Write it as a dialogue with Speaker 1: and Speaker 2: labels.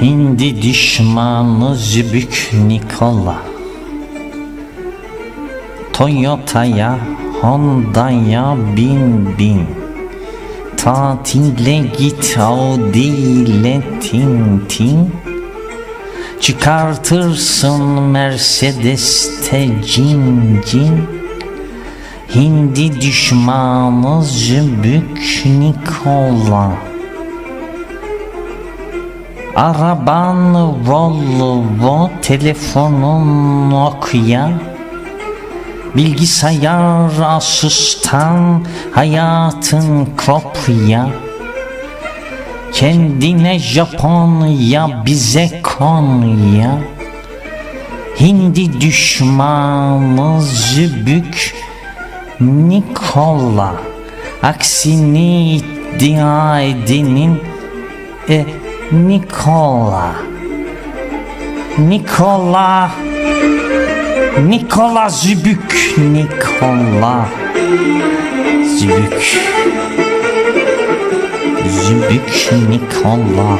Speaker 1: Hindi düşmanı Zübük Nikola. Toyota'ya Honda'ya bin bin. Tatile git Audi ile Tintin Çıkartırsın Mercedes'te cin cin. Hindi düşmanı Zübük Nikola Araban Volvo, telefonun Nokia Bilgisayar asistan, hayatın kopya Kendine Japonya, bize Konya Hindi düşmanı Zübük Nikola Aksini iddia edenin e, Nikola. Nikola. Nikola Zübük. Nikola Zübük. Zübük Nikola